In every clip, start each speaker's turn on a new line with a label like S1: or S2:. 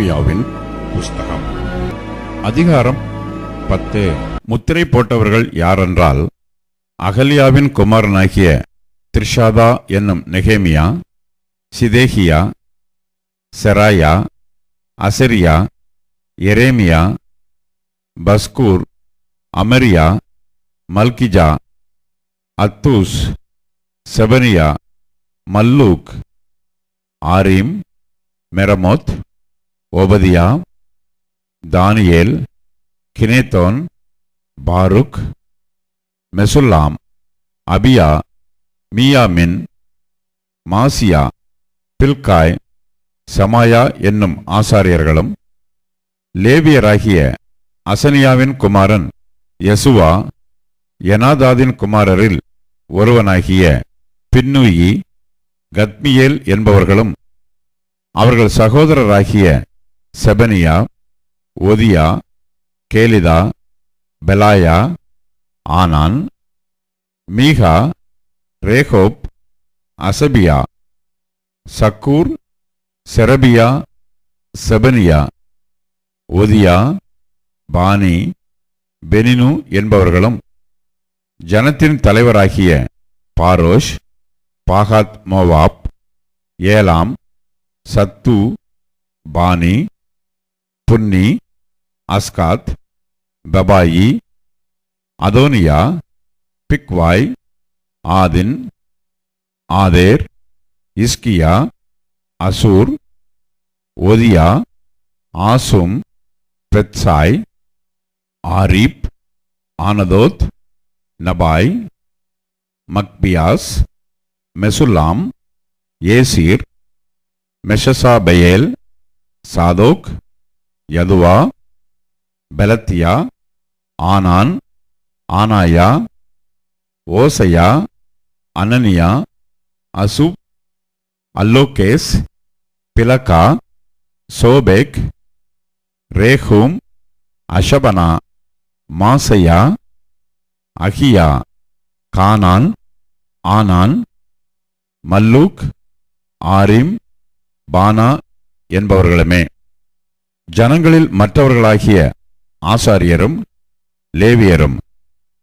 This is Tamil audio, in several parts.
S1: நெகேமியாவின் புஸ்தகம். அதிகாரம் பத்து. முத்திரை போட்டவர்கள் யாரென்றால் அகல்யாவின் குமாரனாகிய திரிஷாதா என்னும் நெகேமியா சிதேகியா செராயா அசரியா எரேமியா பஸ்கூர் அமரியா மல்கிஜா அத்தூஸ் செபனியா மல்லூக் ஆரீம் மெரமோத் ஓபதியா தானியேல் கினேத்தோன் பாருக் மெசுல்லாம் அபியா மீயாமின் மாசியா பில்காய் சமாயா என்னும் ஆசாரியர்களும் லேவியராகிய அசனியாவின் குமாரன் யசுவா எனாதாதின் குமாரரில் ஒருவனாகிய பின்னுயி கத்மியேல் என்பவர்களும் அவர்கள் சகோதரராகிய செபனியா ஒதியா கேலிதா பெலாயா ஆனான் மீகா ரேகோப் அசபியா சக்கூர் செரபியா செபனியா ஒதியா பானி பெனினு என்பவர்களும் ஜனத்தின் தலைவராகிய Parosh Pahath Moab Elam Zattu Bani Bunni, Azgad, Bebai, Adonijah, Bigvai, Adin, Ater, Hezekiah, Azzur, Hodiah, Hashum, Bezai, Hariph, Anathoth, Nebai, Magpiash Meshullam Hezir Meshezabeel Zadok Jaddua Pelatiah Hanan Anaiah Hoshea அனனியா அசுப் அல்லோகேஸ் பிலகா சோபேக் ரேஹூம் அஷபனா மாசையா அகியா கானான் ஆனான் மல்லூக் ஆரிம் பானா என்பவர்களுமே. ஜனங்களில் மற்றவர்களாகிய ஆசாரியரும் லேவியரும்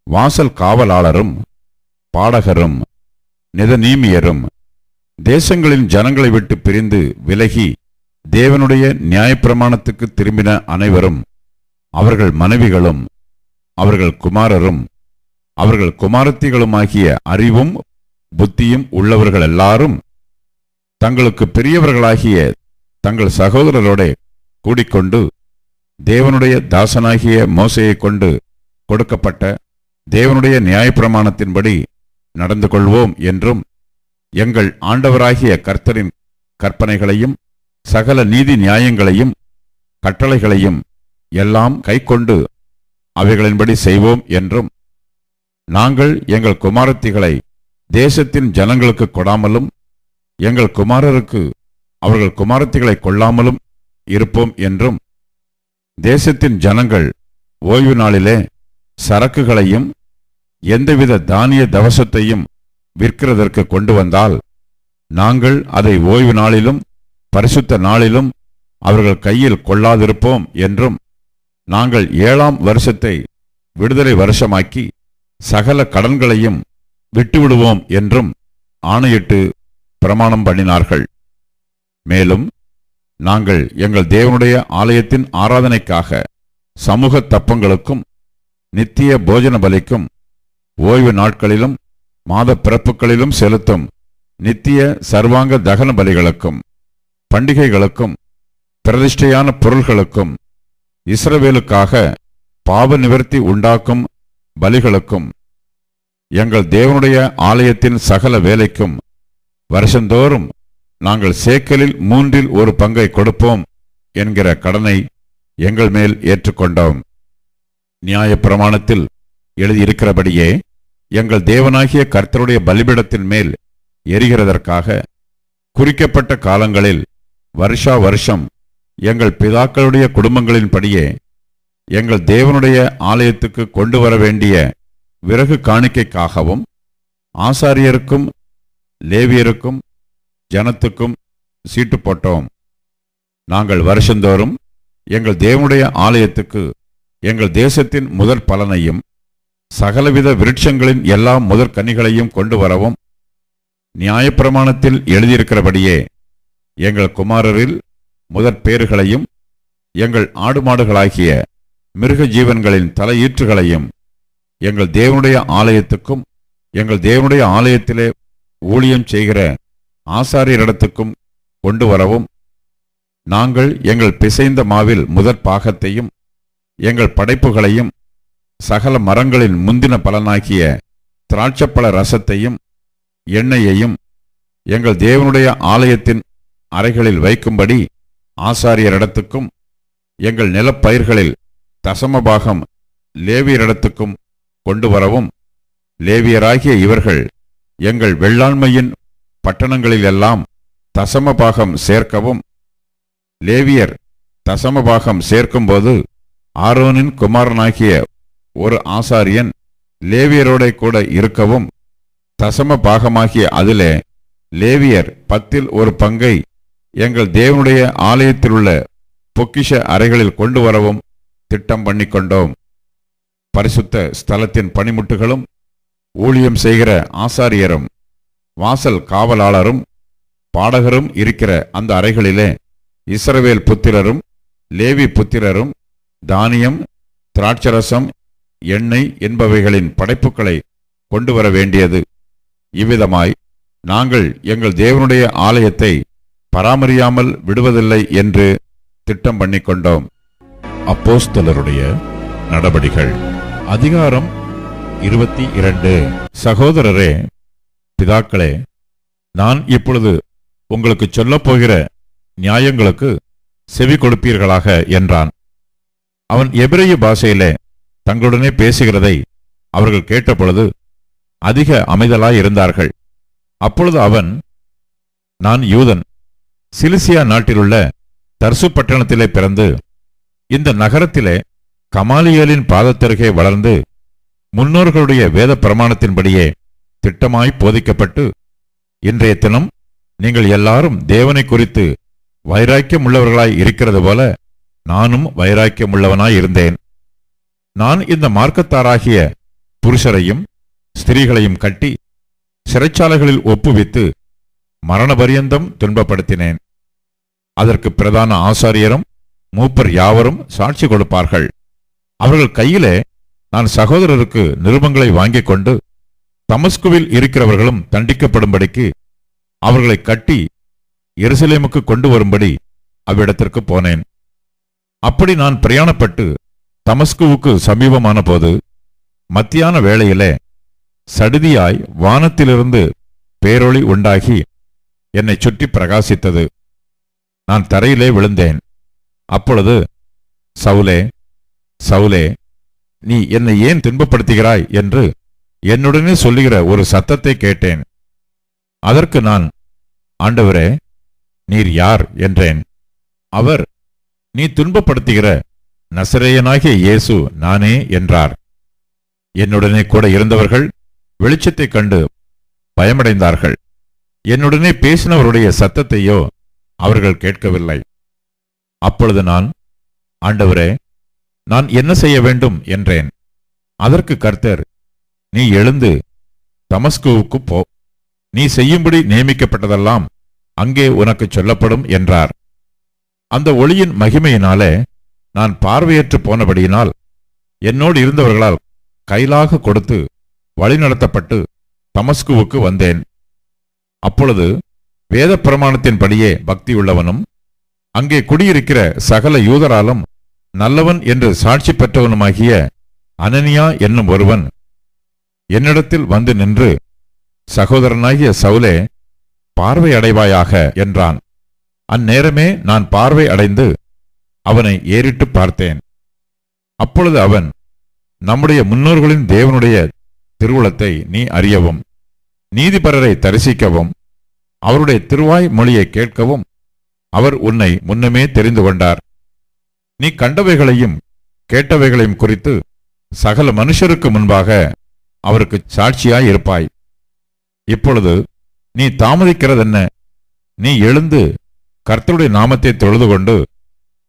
S1: வாசல் காவலாளரும் பாடகரும் நிதநீமியரும் தேசங்களின் ஜனங்களை விட்டு பிரிந்து விலகி தேவனுடைய நியாயப்பிரமாணத்துக்கு திரும்பின அனைவரும் அவர்கள் மனைவிகளும் அவர்கள் குமாரரும் அவர்கள் குமாரத்திகளுமாகிய அறிவும் புத்தியும் உள்ளவர்கள் எல்லாரும் தங்களுக்கு பெரியவர்களாகிய தங்கள் சகோதரரோட கூடிக்கொண்டு தேவனுடைய தாசனாகிய மோசையைக் கொண்டு கொடுக்கப்பட்ட தேவனுடைய நியாயப்பிரமாணத்தின்படி நடந்து கொள்வோம் என்றும் எங்கள் ஆண்டவராகிய கர்த்தரின் கற்பனைகளையும் சகல நீதி நியாயங்களையும் கட்டளைகளையும் எல்லாம் கைக்கொண்டு அவைகளின்படி செய்வோம் என்றும் நாங்கள் எங்கள் குமாரத்திகளை தேசத்தின் ஜனங்களுக்கு கொடாமலும் எங்கள் குமாரருக்கு அவர்கள் குமாரத்திகளை கொள்ளாமலும் இருப்போம் என்றும் தேசத்தின் ஜனங்கள் ஓய்வு நாளிலே சரக்குகளையும் எந்தவித தானிய தவசத்தையும் விற்கிறதற்கு கொண்டு வந்தால் நாங்கள் அதை ஓய்வு நாளிலும் பரிசுத்த நாளிலும் அவர்கள் கையில் கொள்ளாதிருப்போம் என்றும் நாங்கள் ஏழாம் வருஷத்தை விடுதலை வருஷமாக்கி சகல கடன்களையும் விட்டுவிடுவோம் என்றும் ஆணையிட்டு பிரமாணம் பண்ணினார்கள். மேலும் நாங்கள் எங்கள் தேவனுடைய ஆலயத்தின் ஆராதனைக்காக சமூக தப்பங்களுக்கும் நித்திய போஜன பலிக்கும் ஓய்வு நாட்களிலும் மாத பிறப்புகளிலும் செலுத்தும் நித்திய சர்வாங்க தகன பலிகளுக்கும் பண்டிகைகளுக்கும் பிரதிஷ்டையான பொருள்களுக்கும் இஸ்ரவேலுக்காக பாவ நிவர்த்தி உண்டாக்கும் பலிகளுக்கும் எங்கள் தேவனுடைய ஆலயத்தின் சகல வேலைக்கும் வருஷந்தோறும் நாங்கள் சேக்கலில் மூன்றில் ஒரு பங்கை கொடுப்போம் என்கிற கடனை எங்கள் மேல் ஏற்றுக்கொண்டோம். நியாயப்பிரமாணத்தில் எழுதியிருக்கிறபடியே எங்கள் தேவனாகிய கர்த்தருடைய பலிபிடத்தின் மேல் எரிகிறதற்காக குறிக்கப்பட்ட காலங்களில் வருஷா வருஷம் எங்கள் பிதாக்களுடைய குடும்பங்களின்படியே எங்கள் தேவனுடைய ஆலயத்துக்கு கொண்டு வர வேண்டிய விறகு காணிக்கைக்காகவும் ஆசாரியருக்கும் லேவியருக்கும் ஜனத்துக்கும் சீட்டு போட்டோம். நாங்கள் வருஷந்தோறும் எங்கள் தேவனுடைய ஆலயத்துக்கு எங்கள் தேசத்தின் முதற் பலனையும் சகலவித விருட்சங்களின் எல்லா முதற் கனிகளையும் கொண்டு வரவும் நியாயப்பிரமாணத்தில் எழுதியிருக்கிறபடியே எங்கள் குமாரரில் முதற் பேறுகளையும் எங்கள் ஆடு மாடுகளாகிய மிருக ஜீவன்களின் தலையீற்றுகளையும் எங்கள் தேவனுடைய ஆலயத்துக்கும் எங்கள் தேவனுடைய ஆலயத்திலே ஊழியம் செய்கிற ஆசாரியரிடத்துக்கும் கொண்டு வரவும் நாங்கள் எங்கள் பிசைந்த மாவில் முதற் பாகத்தையும் எங்கள் படைப்புகளையும் சகல மரங்களின் முந்தின பலனாகிய திராட்சப்பழ ரசத்தையும் எண்ணெயையும் எங்கள் தேவனுடைய ஆலயத்தின் அறைகளில் வைக்கும்படி ஆசாரியரிடத்துக்கும் எங்கள் நிலப்பயிர்களில் தசமபாகம் லேவியரிடத்துக்கும் கொண்டு வரவும் லேவியராகிய இவர்கள் எங்கள் வெள்ளாண்மையின் பட்டணங்களிலெல்லாம் தசமபாகம் சேர்க்கவும் லேவியர் தசமபாகம் சேர்க்கும்போது ஆரோனின் குமாரனாகிய ஒரு ஆசாரியன் லேவியரோட கூட இருக்கவும் தசம பாகமாகிய அதிலே லேவியர் பத்தில் ஒரு பங்கை எங்கள் தேவனுடைய ஆலயத்திலுள்ள பொக்கிஷ அறைகளில் கொண்டு வரவும் திட்டம் பண்ணிக்கொண்டோம். பரிசுத்த ஸ்தலத்தின் பணிமுட்டுகளும் ஊழியம் செய்கிற ஆசாரியரும் வாசல் காவலாளரும் பாடகரும் இருக்கிற அந்த அறைகளிலே இஸ்ரவேல் புத்திரரும் லேவி புத்திரரும் தானியம் திராட்சரசம் எண்ணெய் என்பவைகளின் படைப்புகளை கொண்டு வர வேண்டியது. இவ்விதமாய் நாங்கள் எங்கள் தேவனுடைய ஆலயத்தை பராமரியாமல் விடுவதில்லை என்று திட்டம் பண்ணி கொண்டோம் அப்போஸ்தலருடைய நடபடிகள் அதிகாரம் இருபத்தி இரண்டு. சகோதரரே பிதாக்களே நான் இப்பொழுது உங்களுக்கு சொல்லப் போகிற நியாயங்களுக்கு செவி கொடுப்பீர்களாக என்றான். அவன் எபிரேய பாஷையிலே தங்களுடனே பேசுகிறதை அவர்கள் கேட்டபொழுது அதிக அமைதலாயிருந்தார்கள். அப்பொழுது அவன் நான் யூதன் சிலிசியா நாட்டிலுள்ள தர்சு பட்டணத்திலே பிறந்து இந்த நகரத்திலே கமாலியலின் பாதத்தருகே வளர்ந்து முன்னோர்களுடைய வேத பிரமாணத்தின்படியே திட்டமாய் போதிக்கப்பட்டு இன்றைய தினம் நீங்கள் எல்லாரும் தேவனை குறித்து வைராக்கியம் உள்ளவர்களாய் இருக்கிறது போல நானும் வைராக்கியமுள்ளவனாய் இருந்தேன். நான் இந்த மார்க்கத்தாராகிய புருஷரையும் ஸ்திரீகளையும் கட்டி சிறைச்சாலைகளில் ஒப்புவித்து மரணபரியந்தம் துன்பப்படுத்தினேன். அதற்கு பிரதான ஆசாரியரும் மூப்பர் யாவரும் சாட்சி கொடுப்பார்கள். அவர்கள் கையிலே நான் சகோதரருக்கு நிருபங்களை வாங்கிக் கொண்டு தமஸ்குவில் இருக்கிறவர்களும் தண்டிக்கப்படும்படிக்கு அவர்களை கட்டி எருசலேமுக்கு கொண்டு வரும்படி அவ்விடத்திற்கு போனேன். அப்படி நான் பிரயாணப்பட்டு தமஸ்குவுக்கு சமீபமான போது மத்தியான வேளையிலே சடுதியாய் வானத்திலிருந்து பேரொளி உண்டாகி என்னை சுற்றி பிரகாசித்தது. நான் தரையிலே விழுந்தேன். அப்பொழுது சவுலே சவுலே நீ என்னை ஏன் துன்பப்படுத்துகிறாய்? என்று என்னுடனே சொல்லுகிற ஒரு சத்தத்தை கேட்டேன். அதற்கு நான் ஆண்டவரே நீர் யார்? என்றேன். அவர் நீ துன்பப்படுத்துகிற நசரேயனாகிய இயேசு நானே என்றார். என்னுடனே கூட இருந்தவர்கள் வெளிச்சத்தைக் கண்டு பயமடைந்தார்கள். என்னுடனே பேசினவருடைய சத்தத்தையோ அவர்கள் கேட்கவில்லை. அப்பொழுது நான் ஆண்டவரே நான் என்ன செய்ய வேண்டும்? என்றேன். அதற்கு கர்த்தர் நீ எழுந்து தமஸ்குவுக்கு போ. நீ செய்யும்படி நியமிக்கப்பட்டதெல்லாம் அங்கே உனக்கு சொல்லப்படும் என்றார். அந்த ஒளியின் மகிமையினாலே நான் பார்வையற்று போனபடியினால் என்னோடு இருந்தவர்களால் கைலாக கொடுத்து வழிநடத்தப்பட்டு தமஸ்குவுக்கு வந்தேன். அப்பொழுது வேத பிரமாணத்தின்படியே பக்தியுள்ளவனும் அங்கே குடியிருக்கிற சகல யூதராலும் நல்லவன் என்று சாட்சி பெற்றவனுமாகிய அனனியா என்னும் ஒருவன் என்னிடத்தில் வந்து நின்று சகோதரனாகிய சவுலே பார்வை அடைவாயாக என்றான். அந்நேரமே நான் பார்வை அடைந்து அவனை ஏறிட்டு பார்த்தேன். அப்பொழுது அவன் நம்முடைய முன்னோர்களின் தேவனுடைய திருவுளத்தை நீ அறியவும் நீதிபரரை தரிசிக்கவும் அவருடைய திருவாய் மொழியை கேட்கவும் அவர் உன்னை முன்னமே தெரிந்து கொண்டார். நீ கண்டவைகளையும் கேட்டவைகளையும் குறித்து சகல மனுஷருக்கு முன்பாக அவருக்கு சாட்சியாய் இருப்பாய். இப்பொழுது நீ தாமதிக்கிறதென்ன? நீ எழுந்து கர்த்தருடைய நாமத்தை தொழுது கொண்டு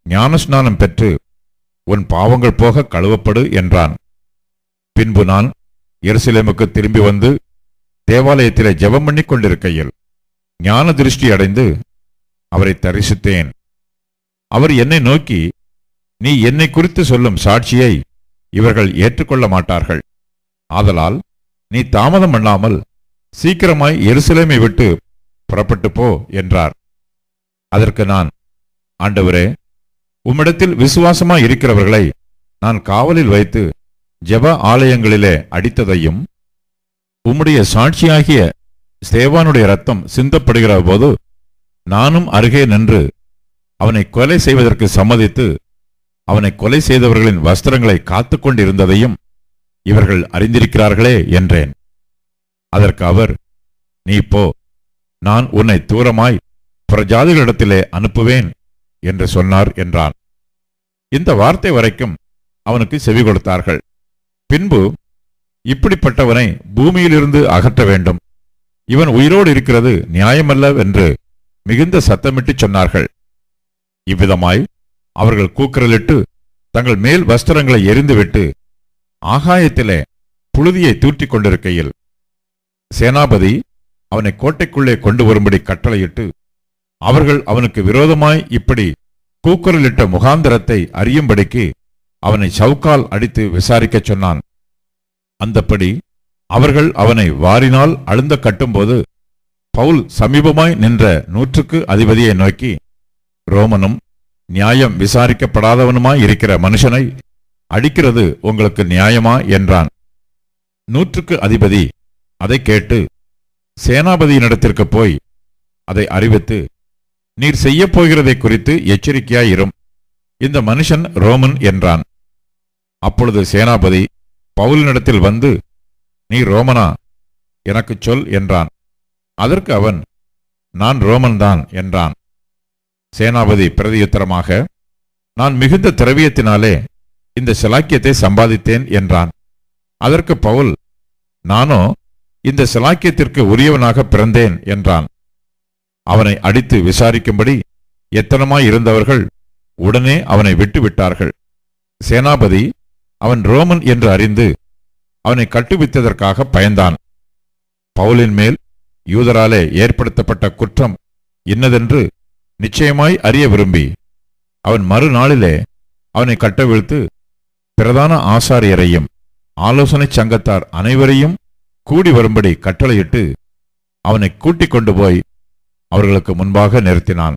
S1: ஞானஸ்நானம் பெற்று உன் பாவங்கள் போக கழுவப்படு என்றான். பின்பு நான் எருசலேமுக்கு திரும்பி வந்து தேவாலயத்திலே ஜெபம் பண்ணிக் கொண்டிருக்கையில் ஞான திருஷ்டி அடைந்து அவரை தரிசித்தேன். அவர் என்னை நோக்கி நீ என்னை குறித்து சொல்லும் சாட்சியை இவர்கள் ஏற்றுக்கொள்ள மாட்டார்கள். ஆதலால் நீ தாமதம் பண்ணாமல் சீக்கிரமாய் எருசலேமை விட்டு புறப்பட்டு போ என்றார். அதற்கு நான் ஆண்டவரே உம்மிடத்தில் விசுவாசமாய் இருக்கிறவர்களை நான் காவலில் வைத்து ஜெப ஆலயங்களிலே அடித்ததையும் உம்முடைய சாட்சியாகிய சேவானுடைய ரத்தம் சிந்தப்படுகிற போது நானும் அருகே நின்று அவனை கொலை செய்வதற்கு சம்மதித்து அவனை கொலை செய்தவர்களின் வஸ்திரங்களை காத்து கொண்டிருந்ததையும் இவர்கள் அறிந்திருக்கிறார்களே என்றேன். அதற்கு அவர் நீ போ நான் உன்னை தூரமாய் பிரஜாதிகளிடத்திலே அனுப்புவேன் என்று சொன்னார் என்றான். இந்த வார்த்தை வரைக்கும் அவனுக்கு செவி கொடுத்தார்கள். பின்பு இப்படிப்பட்டவனை பூமியிலிருந்து அகற்ற வேண்டும். இவன் உயிரோடு இருக்கிறது நியாயமல்லவென்று மிகுந்த சத்தமிட்டு சொன்னார்கள். இவ்விதமாய் அவர்கள் கூக்குரலிட்டு தங்கள் மேல் வஸ்திரங்களை எரிந்துவிட்டு ஆகாயத்திலே புழுதியை தூற்றிக் கொண்டிருக்கையில் சேனாபதி அவனை கோட்டைக்குள்ளே கொண்டு வரும்படி கட்டளையிட்டு அவர்கள் அவனுக்கு விரோதமாய் இப்படி கூக்குரலிட்ட முகாந்தரத்தை அறியும்படிக்கு அவனை சவுக்கால் அடித்து விசாரிக்கச் சொன்னான். அந்தப்படி அவர்கள் அவனை வாரினால் அழுந்த கட்டும்போது பவுல் சமீபமாய் நின்ற நூற்றுக்கு அதிபதியை நோக்கி ரோமனும் நியாயம் விசாரிக்கப்படாதவனுமாய் இருக்கிற மனுஷனை அடிக்கிறது உங்களுக்கு நியாயமா என்றான். நூற்றுக்கு அதிபதி அதை கேட்டு சேனாபதியினிடத்திற்கு போய் அதை அறிவித்து நீர் செய்யப் போகிறதை குறித்து எச்சரிக்கையாயிரும். இந்த மனுஷன் ரோமன் என்றான். அப்பொழுது சேனாபதி பவுலினிடத்தில் வந்து நீ ரோமனா? எனக்குச் சொல் என்றான். அதற்கு அவன் நான் ரோமன்தான் என்றான். சேனாபதி பிரதியுத்தரமாக நான் மிகுந்த திரவியத்தினாலே இந்த சிலாக்கியத்தை சம்பாதித்தேன் என்றான். அதற்கு பவுல் நானோ இந்த சிலாக்கியத்திற்கு உரியவனாக பிறந்தேன் என்றான். அவனை அடித்து விசாரிக்கும்படி எத்தனமாய் இருந்தவர்கள் உடனே அவனை விட்டுவிட்டார்கள். சேனாபதி அவன் ரோமன் என்று அறிந்து அவனை கட்டுவித்ததற்காக பயந்தான். பவுலின் மேல் யூதராலே ஏற்படுத்தப்பட்ட குற்றம் இன்னதென்று நிச்சயமாய் அறிய விரும்பி அவன் மறுநாளிலே அவனை கட்டவிழ்த்து பிரதான ஆசாரியரையும் ஆலோசனை சங்கத்தார் அனைவரையும் கூடி வரும்படி கட்டளையிட்டு அவனை கூட்டிக் கொண்டு போய் அவர்களுக்கு முன்பாக நிறுத்தினான்.